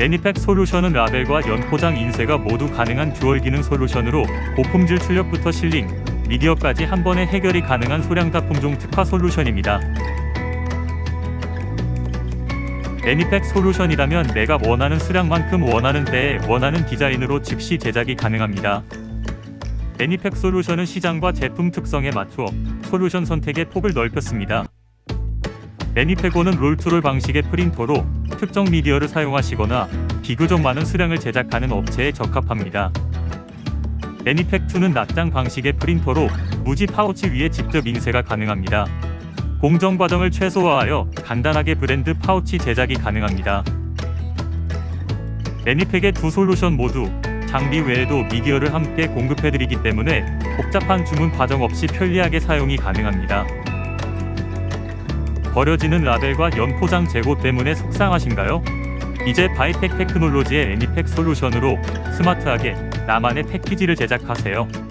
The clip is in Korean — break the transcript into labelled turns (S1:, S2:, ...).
S1: 애니팩 솔루션은 라벨과 연포장 인쇄가 모두 가능한 듀얼 기능 솔루션으로 고품질 출력부터 실링, 미디어까지 한 번에 해결이 가능한 소량 다 품종 특화 솔루션입니다. 애니팩 솔루션이라면 내가 원하는 수량만큼 원하는 때에 원하는 디자인으로 즉시 제작이 가능합니다. 애니팩 솔루션은 시장과 제품 특성에 맞춰 솔루션 선택의 폭을 넓혔습니다. 애니팩5는 롤투롤 방식의 프린터로 특정 미디어를 사용하시거나 비교적 많은 수량을 제작하는 업체에 적합합니다. 애니팩2는 납장 방식의 프린터로 무지 파우치 위에 직접 인쇄가 가능합니다. 공정 과정을 최소화하여 간단하게 브랜드 파우치 제작이 가능합니다. 애니팩의 두 솔루션 모두 장비 외에도 미디어를 함께 공급해드리기 때문에 복잡한 주문 과정 없이 편리하게 사용이 가능합니다. 버려지는 라벨과 연포장 재고 때문에 속상하신가요? 이제 바이팩 테크놀로지의 애니팩 솔루션으로 스마트하게 나만의 패키지를 제작하세요.